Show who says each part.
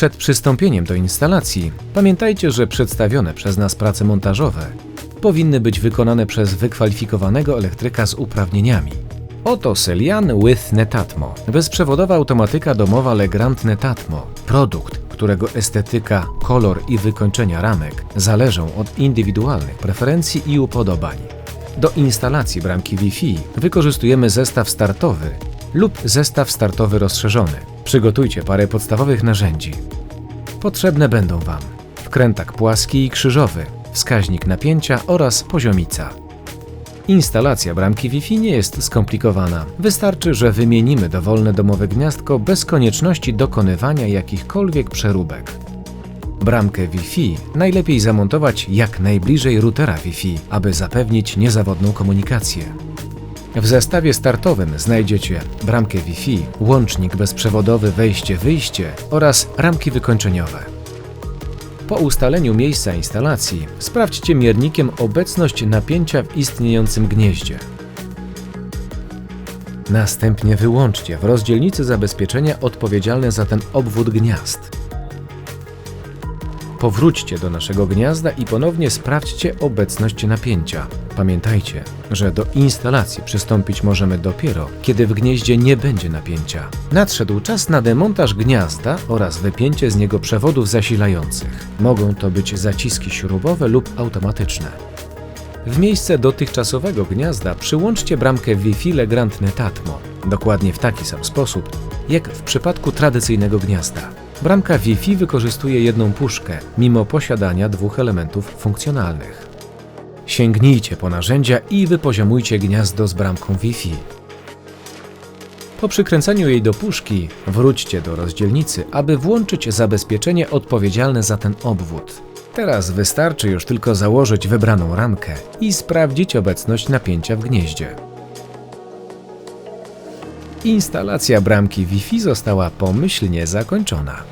Speaker 1: Przed przystąpieniem do instalacji pamiętajcie, że przedstawione przez nas prace montażowe powinny być wykonane przez wykwalifikowanego elektryka z uprawnieniami. Oto Celian with Netatmo, bezprzewodowa automatyka domowa Legrand Netatmo, produkt, którego estetyka, kolor i wykończenia ramek zależą od indywidualnych preferencji i upodobań. Do instalacji bramki Wi-Fi wykorzystujemy zestaw startowy lub zestaw startowy rozszerzony. Przygotujcie parę podstawowych narzędzi. Potrzebne będą Wam wkrętak płaski i krzyżowy, wskaźnik napięcia oraz poziomica. Instalacja bramki Wi-Fi nie jest skomplikowana. Wystarczy, że wymienimy dowolne domowe gniazdko bez konieczności dokonywania jakichkolwiek przeróbek. Bramkę Wi-Fi najlepiej zamontować jak najbliżej routera Wi-Fi, aby zapewnić niezawodną komunikację. W zestawie startowym znajdziecie bramkę Wi-Fi, łącznik bezprzewodowy wejście-wyjście oraz ramki wykończeniowe. Po ustaleniu miejsca instalacji sprawdźcie miernikiem obecność napięcia w istniejącym gnieździe. Następnie wyłączcie w rozdzielnicy zabezpieczenia odpowiedzialne za ten obwód gniazd. Powróćcie do naszego gniazda i ponownie sprawdźcie obecność napięcia. Pamiętajcie, że do instalacji przystąpić możemy dopiero, kiedy w gnieździe nie będzie napięcia. Nadszedł czas na demontaż gniazda oraz wypięcie z niego przewodów zasilających. Mogą to być zaciski śrubowe lub automatyczne. W miejsce dotychczasowego gniazda przyłączcie bramkę Wi-Fi Legrand Netatmo, dokładnie w taki sam sposób, jak w przypadku tradycyjnego gniazda. Bramka Wi-Fi wykorzystuje jedną puszkę, mimo posiadania dwóch elementów funkcjonalnych. Sięgnijcie po narzędzia i wypoziomujcie gniazdo z bramką Wi-Fi. Po przykręceniu jej do puszki, wróćcie do rozdzielnicy, aby włączyć zabezpieczenie odpowiedzialne za ten obwód. Teraz wystarczy już tylko założyć wybraną ramkę i sprawdzić obecność napięcia w gnieździe. Instalacja bramki Wi-Fi została pomyślnie zakończona.